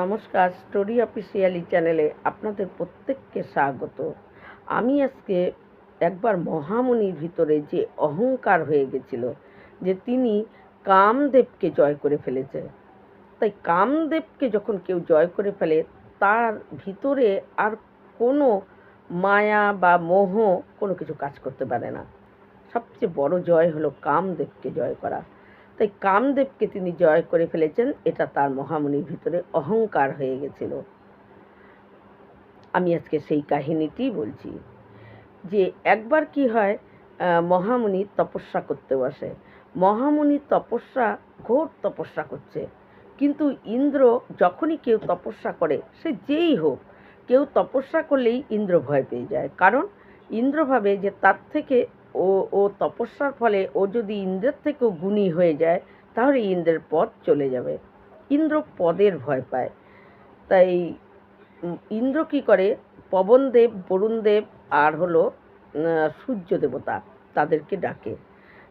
নমস্কার, story officially চ্যানেলে আপনাদের প্রত্যেককে স্বাগত। আমি আজকে একবার মহামুনির ভিতরে যে অহংকার হয়ে গেছিল, যে তিনি কামদেবকে জয় করে ফেলেছে। তাই কামদেবকে যখন কেউ জয় করে ফেলে, তার ভিতরে আর কোনো মায়া বা মোহ কোনো কিছু কাজ করতে পারে না। সবচেয়ে বড় জয় হলো কামদেবকে জয় করা। তাই কামদেবকে তিনি জয় করে ফেলেছেন, এটা তার মহামুনির ভিতরে অহংকার হয়ে গেছিল। আমি আজকে সেই কাহিনীটি বলছি যে একবার কি হয় মহামুনি তপস্যা করতে বসে মহামুনি তপস্যা, ঘোর তপস্যা করছে। কিন্তু ইন্দ্র যখনই কেউ তপস্যা করে, সে যেই হোক, কেউ তপস্যা করলেই ইন্দ্র ভয় পেয়ে যায়। কারণ ইন্দ্র ভাবে যে তার থেকে ও ও তপস্যার ফলে ও যদি ইন্দ্রের থেকেও গুণী হয়ে যায়, তাহলে ইন্দ্রের পদ চলে যাবে। ইন্দ্র পদের ভয় পায়। তাই ইন্দ্র কি করে? পবনদেব, বরুণদেব আর হলো সূর্য দেবতা তাদেরকে ডাকে।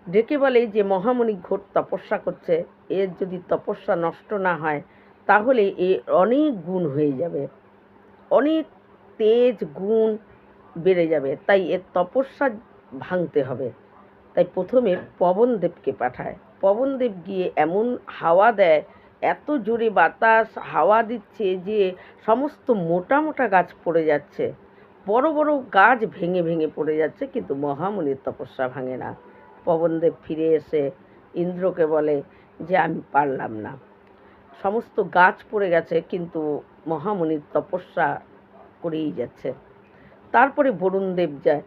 ডেকে বলে যে, মহামণি ঘোর তপস্যা করছে। এর যদি তপস্যা নষ্ট না হয়, তাহলে এ অনেক গুণ হয়ে যাবে। অনেক তেজ গুণ বেড়ে যাবে। তাই এর তপস্যা ভাঙতে হবে। তাই প্রথমে পবনদেবকে পাঠায়। পবনদেব গিয়ে এমন হাওয়া দেয়, এত জোরে বাতাস, হাওয়া দিচ্ছে যে সমস্ত মোটা মোটা গাছ পড়ে যাচ্ছে। বড় বড় গাছ ভেঙে ভেঙে পড়ে যাচ্ছে, কিন্তু মহামুনির তপস্যা ভাঙে না। পবনদেব ফিরে এসে ইন্দ্রকে বলে যে, আমি পারলাম না। সমস্ত গাছ পড়ে গেছে, কিন্তু মহামুনির তপস্যা করেই যাচ্ছে। তারপরে বরুণদেব যায়।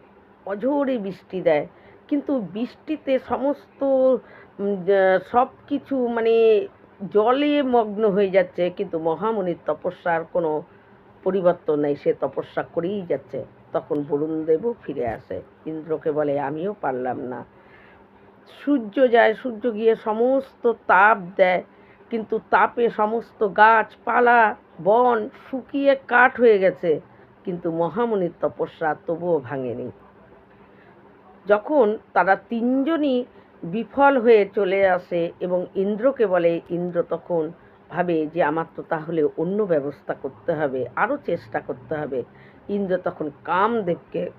অঝোরে বৃষ্টি দেয়। কিন্তু বৃষ্টিতে সমস্ত সব কিছু মানে জলে মগ্ন হয়ে যাচ্ছে। কিন্তু মহামুনির তপস্যার কোনো পরিবর্তন নেই। সে তপস্যা করেই যাচ্ছে। তখন বরুণদেবও ফিরে আসে। ইন্দ্রকে বলে, আমিও পারলাম না। সূর্য যায়, সূর্য গিয়ে সমস্ত তাপ দেয়। কিন্তু তাপে সমস্ত গাছপালা, বন শুকিয়ে কাঠ হয়ে গেছে। কিন্তু মহামুনির তপস্যা তবুও ভাঙেনি। যখন তারা তিনজনই বিফল হয়ে চলে আসে এবং ইন্দ্রকে বলে, ইন্দ্র তখন ভাবে যে আমার তো তাহলে অন্য ব্যবস্থা করতে হবে আরও চেষ্টা করতে হবে। ইন্দ্র তখন কামদেবকে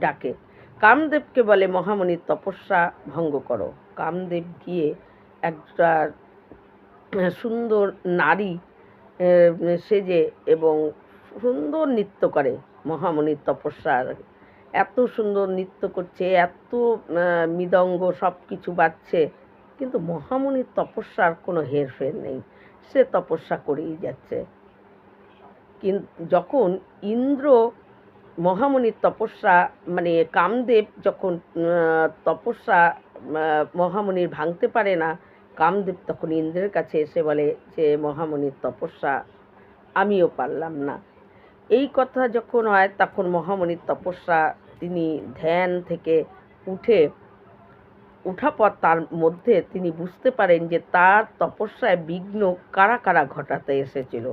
ডাকে। কামদেবকে বলে মহামণির তপস্যা ভঙ্গ করো। কামদেব গিয়ে একটা সুন্দর নারী সেজে এবং সুন্দর নৃত্য করে। মহামণির তপস্যার এত সুন্দর নৃত্য করছে এত মৃদঙ্গ সব কিছু বাজছে কিন্তু মহামণির তপস্যার কোনো হেরফের নেই। সে তপস্যা করেই যাচ্ছে। যখন ইন্দ্র মহামণির তপস্যা মানে কামদেব যখন তপস্যা আহ, মহামণির ভাঙতে পারে না কামদেব তখন ইন্দ্রের কাছে এসে বলে যে মহামণির তপস্যা আমিও পারলাম না। এই কথা যখন হয় তখন মহামণির তপস্যা তিনি ধ্যান থেকে উঠে, উঠা পর তার মধ্যে তিনি বুঝতে পারেন যে তার তপস্যায় বিঘ্ন কারা কারা ঘটাতে এসেছিল।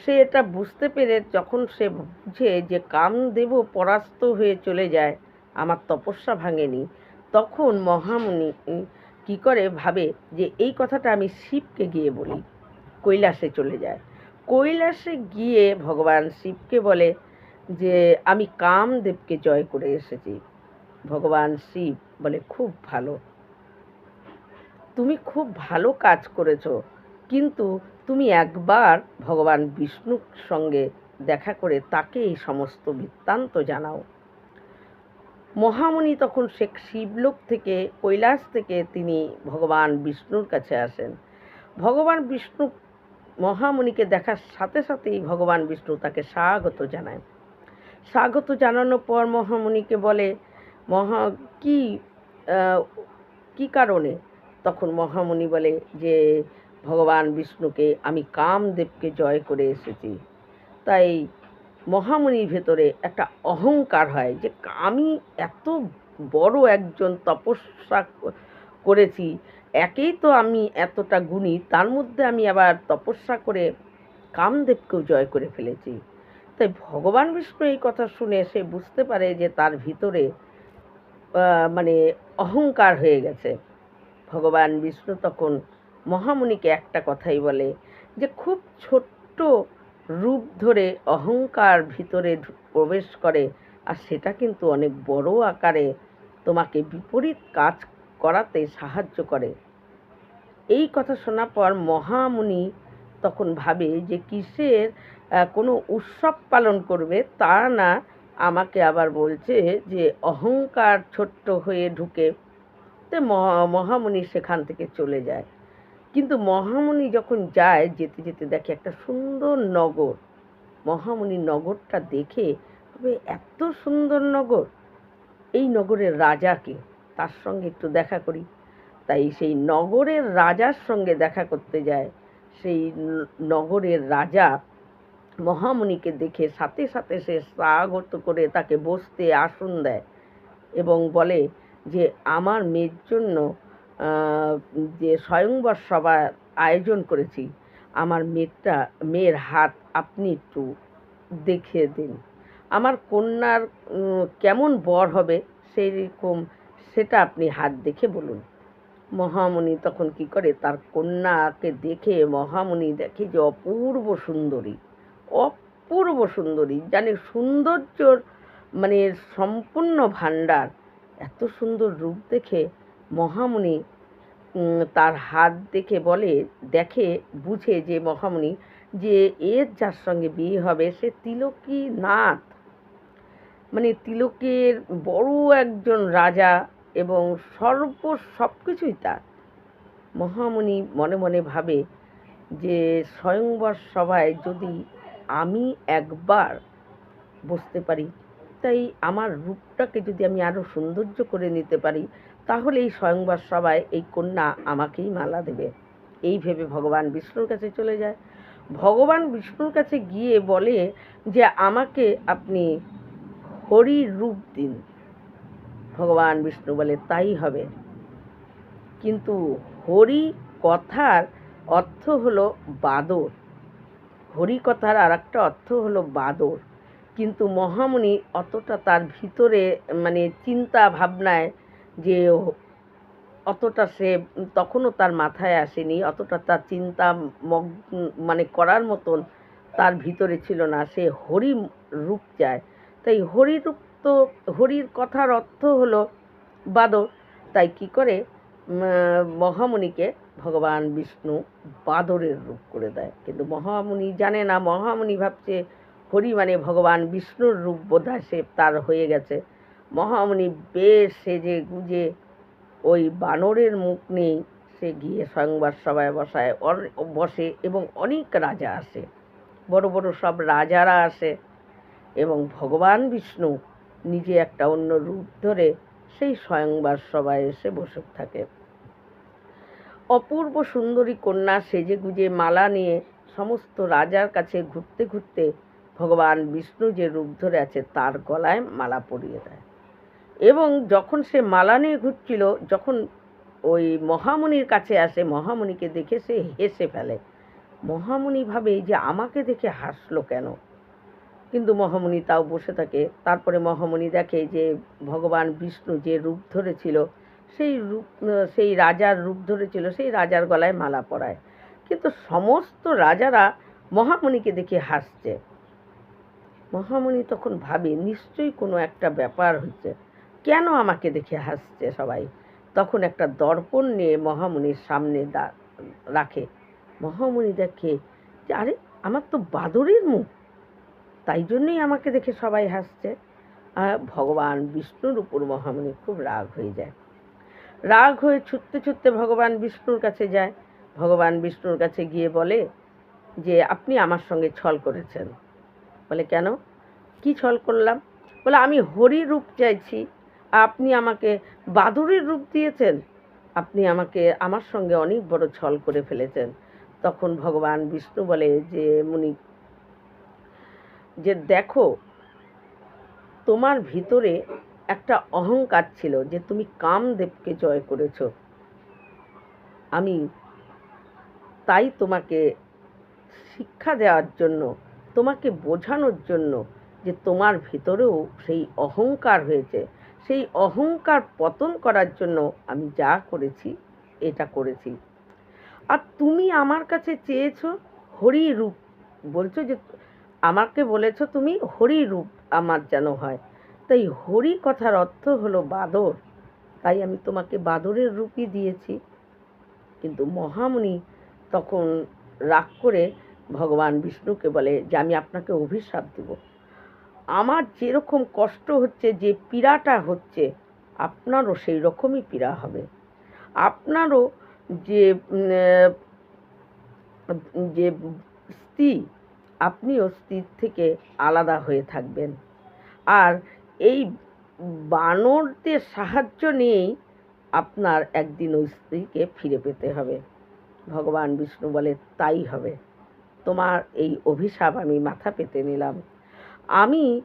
সে এটা বুঝতে পেরে যখন সে বুঝে যে কামদেব পরাস্ত হয়ে চলে যায়, আমার তপস্যা ভাঙেনি, তখন মহামুনি কি করে ভাবে যে এই কথাটা আমি শিবকে গিয়ে বলি, কৈলাসে চলে যায়। কৈলাসে গিয়ে ভগবান শিবকে বলে যে আমি কামদেবকে জয় করে এসেছি। ভগবান শিব বলে, খুব ভালো। তুমি খুব ভালো কাজ করেছ। কিন্তু তুমি একবার ভগবান বিষ্ণুর সঙ্গে দেখা করে তাকে এই সমস্ত বৃত্তান্ত জানাও। মহামুনি তখন সে শিবলোক থেকে, কৈলাস থেকে তিনি ভগবান বিষ্ণুর কাছে আসেন। ভগবান বিষ্ণু মহামুনিকে দেখার সাথে সাথেই ভগবান বিষ্ণু তাকে স্বাগত জানায়। স্বাগত জানানোর পর মহামণিকে বলে, মহা, কি কি কারণে? তখন মহামণি বলে যে, ভগবান বিষ্ণুকে আমি কামদেবকে জয় করে এসেছি। তাই মহামণির ভেতরে একটা অহংকার হয় যে, আমি এত বড় একজন তপস্যা করেছি, একেই তো আমি এতটা গুণী, তার মধ্যে আমি আবার তপস্যা করে কামদেবকেও জয় করে ফেলেছি। তাই ভগবান বিষ্ণু এই কথা শুনে সে বুঝতে পারে যে তার ভিতরে মানে অহংকার হয়ে গেছে। ভগবান বিষ্ণু তখন মহামুনিকে একটা কথাই বলে যে খুব ছোট্ট রূপ ধরে অহংকার ভিতরে প্রবেশ করে, আর সেটা কিন্তু অনেক বড় আকারে তোমাকে বিপরীত কাজ করাতে সাহায্য করে। এই কথা শোনার পর মহামুনি তখন ভাবে যে কিসের কোনো উৎসব পালন করবে তা না আমাকে আবার বলছে যে অহংকার ছোট্ট হয়ে ঢুকে তে মহা- মহামুনি সেখান থেকে চলে যায়। কিন্তু মহামুনি যখন যায় যেতে যেতে দেখে একটা সুন্দর নগর। মহামুনি নগরটা দেখে ভাবে এত সুন্দর নগর, এই নগরের রাজাকে তার সঙ্গে একটু দেখা করি। তাই সেই নগরের রাজার সঙ্গে দেখা করতে যায়। সেই নগরের রাজা মহামুনিকে দেখে সাথে সাথে সে স্বাগত করে তাকে বসতে আসন দেয় এবং বলে যে, আমার মেয়ের জন্য যে স্বয়ংবর সভার আয়োজন করেছি, আমার মেয়েটা মেয়ের হাত আপনি একটু দেখিয়ে দিন। আমার কন্যার কেমন বর হবে? সেই রকম সেটা আপনি হাত দেখে বলুন। মহামুনি তখন কি করে? তার কন্যাকে দেখে মহামুনি দেখে যে অপূর্ব সুন্দরী অপূর্ব সুন্দরী। জানে সৌন্দর্যর মানে সম্পূর্ণ ভাণ্ডার। এত সুন্দর রূপ দেখে মহামুনি তার হাত দেখে বলে, দেখে, বুঝে যে মহামুনি যে এর যার সঙ্গে বিয়ে হবে সে তিলকী নাথ মানে তিলকের বড় একজন রাজা এবং সর্ব সব কিছুই তার। মহামুনি মনে মনে ভাবে যে স্বয়ংবর সভায় যদি আমি একবার বসতে পারি, তাই আমার রূপটাকে যদি আমি আরও সৌন্দর্য করে নিতে পারি, তাহলে এই স্বয়ংবর সভায় এই কন্যা আমাকেই মালা দেবে। এই ভেবে ভগবান বিষ্ণুর কাছে চলে যায়। ভগবান বিষ্ণুর কাছে গিয়ে বলে যে, আমাকে আপনি হরির রূপ দিন। ভগবান বিষ্ণু বলে, তাই হবে। কিন্তু হরি কথার অর্থ হলো বাদর। হরি কথার আর একটা অর্থ হলো বাদর। কিন্তু মহামুনি অতটা তার ভিতরে মানে চিন্তা ভাবনায় যে অতটা সে তখনও তার মাথায় আসেনি, অতটা তার চিন্তা মানে করার মতন তার ভিতরে ছিল না। সে হরি রূপ চায়। তাই হরি রূপ তো হরির কথার অর্থ হলো বাদর। তাই কি করে? মহামুনিকে ভগবান বিষ্ণু বাদরের রূপ করে দেয়। কিন্তু মহামুনি জানে না, মহামুনি ভাবছে হরি মানে ভগবান বিষ্ণুর রূপ বোধহয় সে তার হয়ে গেছে। মহামুনি বেশ সেজে গুজে ওই বানরের মুখ নেই সে গিয়ে সংবাদ সভায় বসায় বসে এবং অনেক রাজা আসে। বড় বড় সব রাজারা আসে এবং ভগবান বিষ্ণু নিজে একটা অন্য রূপ ধরে সেই স্বয়ংবার সবাই এসে বসে থাকে। অপূর্ব সুন্দরী কন্যা সেজে গুজে মালা নিয়ে সমস্ত রাজার কাছে ঘুরতে ঘুরতে ভগবান বিষ্ণু যে রূপ ধরে আছে তার গলায় মালা পরিয়ে দেয়। এবং যখন সে মালা নিয়ে ঘুরছিল, যখন ওই মহামুনির কাছে আসে মহামুনিকে দেখে সে হেসে ফেলে মহামুনি ভাবে যে আমাকে দেখে হাসলো কেন? কিন্তু মহামুনি তাও বসে থাকে। তারপরে মহামণি দেখে যে ভগবান বিষ্ণু যে রূপ ধরেছিল, সেই রূপ, সেই রাজার রূপ ধরেছিল, সেই রাজার গলায় মালা পরায়। কিন্তু সমস্ত রাজারা মহামণিকে দেখে হাসছে। মহামণি তখন ভাবে, নিশ্চয়ই কোনো একটা ব্যাপার হচ্ছে। কেন আমাকে দেখে হাসছে সবাই? তখন একটা দর্পণ নিয়ে মহামুনির সামনে রাখে। মহামুনি দেখে যে, আরে, আমার তো বাদরের মুখ। তাই জন্যই আমাকে দেখে সবাই হাসছে। আর ভগবান বিষ্ণুর উপর মহামুনি খুব রাগ হয়ে যায়। রাগ হয়ে ছুটতে ছুটতে ভগবান বিষ্ণুর কাছে যায়। ভগবান বিষ্ণুর কাছে গিয়ে বলে যে, আপনি আমার সঙ্গে ছল করেছেন। বলে, কেন? কি ছল করলাম? বলে, আমি হরি রূপ চাইছি। আপনি আমাকে বাদুরের রূপ দিয়েছেন। আপনি আমাকে, আমার সঙ্গে অনেক বড় ছল করে ফেলেছেন। তখন ভগবান বিষ্ণু বলে যে, মুনি যে দেখো, তোমার ভিতরে একটা অহংকার ছিল যে তুমি কামদেবকে জয় করেছ। আমি তাই তোমাকে শিক্ষা দেওয়ার জন্য, তোমাকে বোঝানোর জন্য যে তোমার ভিতরেও সেই অহংকার হয়েছে। সেই অহংকার পতন করার জন্য আমি যা করেছি, এটা করেছি। আর তুমি আমার কাছে চেয়েছো হরি রূপ বলছো যে আমাকে বলেছ তুমি হরি রূপ আমার যেন হয়। তাই হরি কথার অর্থ হলো বাদর। তাই আমি তোমাকে বাদরের রূপই দিয়েছি। কিন্তু মহামুনি তখন রাগ করে ভগবান বিষ্ণুকে বলে যে, আমি আপনাকে অভিশাপ দেব। আমার যেরকম কষ্ট হচ্ছে, যে পীড়াটা হচ্ছে, আপনারও সেই রকমই পীড়া হবে। আপনারও যে যে স্ত্রী আপনিও স্ত্রীর থেকে আলাদা হয়ে থাকবেন। আর এই বানরদের সাহায্য নিয়েই আপনার একদিন ওই স্ত্রীকে ফিরে পেতে হবে। ভগবান বিষ্ণু বলে, তাই হবে। তোমার এই অভিশাপ আমি মাথা পেতে নিলাম। আমি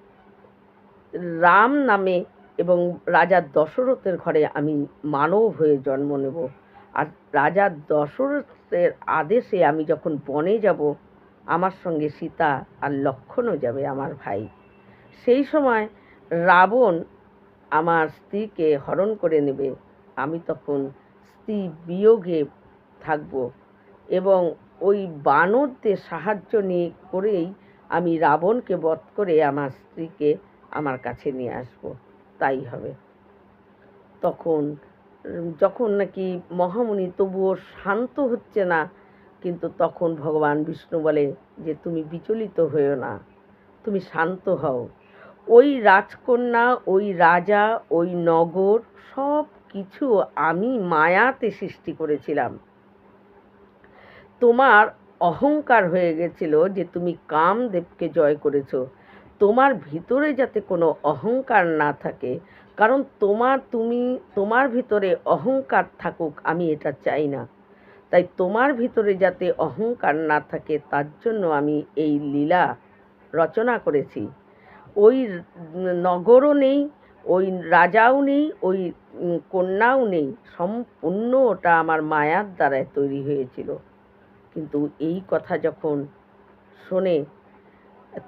রাম নামে এবং রাজা দশরথের ঘরে আমি মানব হয়ে জন্ম নেব। আর রাজা দশরথের আদেশে আমি যখন বনে যাব আমার সঙ্গে সীতা আর লক্ষণও যাবে আমার ভাই। সেই সময় রাবণ আমার স্ত্রীকে হরণ করে নেবে। আমি তখন স্ত্রী বিয়োগে থাকব এবং ওই বানরদের সাহায্য নিয়ে করেই আমি রাবণকে বধ করে আমার স্ত্রীকে আমার কাছে নিয়ে আসব। তাই হবে। তখন, যখন নাকি মহামুনি তবুও শান্ত হচ্ছে না কিন্তু তখন ভগবান বিষ্ণু বলে যে, তুমি বিচলিত হয়েও না, তুমি শান্ত হও। ওই রাজকন্যা, ওই রাজা, ওই নগর সব কিছু আমি মায়াতে সৃষ্টি করেছিলাম। তোমার অহংকার হয়ে গেছিল যে, তুমি কামদেবকে জয় করেছ। তোমার ভিতরে যাতে কোনো অহংকার না থাকে, কারণ তোমার, তুমি, তোমার ভিতরে অহংকার থাকুক, আমি এটা চাই না। তাই তোমার ভিতরে যাতে অহংকার না থাকে, তার জন্য আমি এই লীলা রচনা করেছি। ওই নগরও নেই, ওই রাজাও নেই, ওই কন্যাও নেই সম্পূর্ণ ওটা আমার মায়ার দ্বারায় তৈরি হয়েছিল। কিন্তু এই কথা যখন শোনে,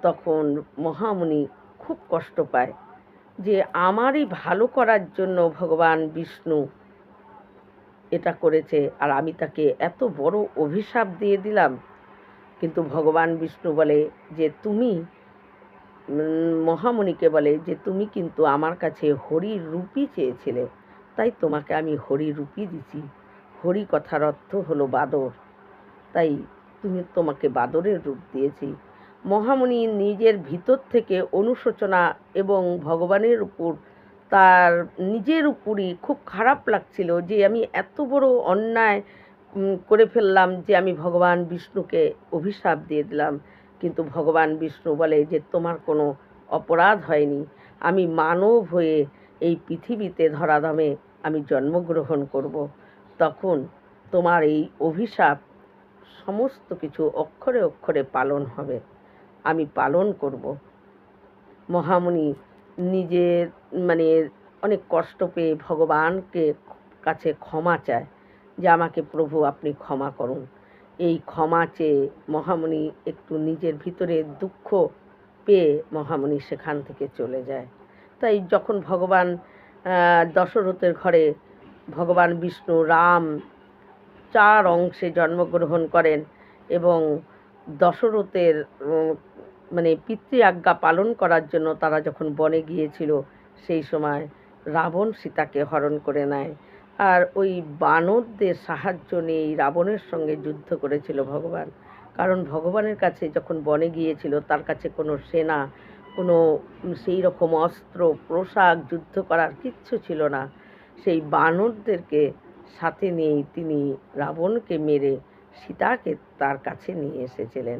তখন মহামুনি খুব কষ্ট পায় যে, আমারই ভালো করার জন্য ভগবান বিষ্ণু এটা করেছে আর আমি তাকে এত বড় অভিশাপ দিয়ে দিলাম। কিন্তু ভগবান বিষ্ণু বলে যে তুমি উম, মহামুনিকে বলে যে তুমি কিন্তু আমার কাছে হরির রূপই চেয়েছিলে। তাই তোমাকে আমি হরি রূপী দিছি। হরি কথার অর্থ হলো বাদর। তাই তুমি তোমাকে বাদরের রূপ দিয়েছি। মহামুনি নিজের ভিতর থেকে অনুশোচনা এবং ভগবানের উপর তার নিজের উপরই খুব খারাপ লাগছিল যে আমি এত বড় অন্যায় করে ফেললাম যে আমি ভগবান বিষ্ণুকে অভিশাপ দিয়ে দিলাম। কিন্তু ভগবান বিষ্ণু বলে যে তোমার কোনো অপরাধ হয়নি। আমি মানব হয়ে এই পৃথিবীতে ধরাধামে আমি জন্মগ্রহণ করব। তখন তোমার এই অভিশাপ সমস্ত কিছু অক্ষরে অক্ষরে পালন হবে। আমি পালন করব। মহামুনি নিজের মানে অনেক কষ্ট পেয়ে ভগবানকে কাছে ক্ষমা চায় যে আমাকে প্রভু আপনি ক্ষমা করুন। এই ক্ষমা চেয়ে মহামণি একটু নিজের ভিতরে দুঃখ পেয়ে মহামণি সেখান থেকে চলে যায়। তাই যখন ভগবান দশরথের ঘরে ভগবান বিষ্ণু রাম চার অংশে জন্মগ্রহণ করেন এবং দশরথের মানে পিতৃ আজ্ঞা পালন করার জন্য তারা যখন বনে গিয়েছিল সেই সময় রাবণ সীতাকে হরণ করে নেয়। আর ওই বানরদের সাহায্য নিয়েই রাবণের সঙ্গে যুদ্ধ করেছিল ভগবান। কারণ ভগবানের কাছে যখন বনে গিয়েছিল, তার কাছে কোনো সেনা, কোনো সেই রকম অস্ত্র, পোশাক যুদ্ধ করার কিচ্ছু ছিল না। সেই বানরদেরকে সাথে নিয়েই তিনি রাবণকে মেরে সীতাকে তার কাছে নিয়ে এসেছিলেন।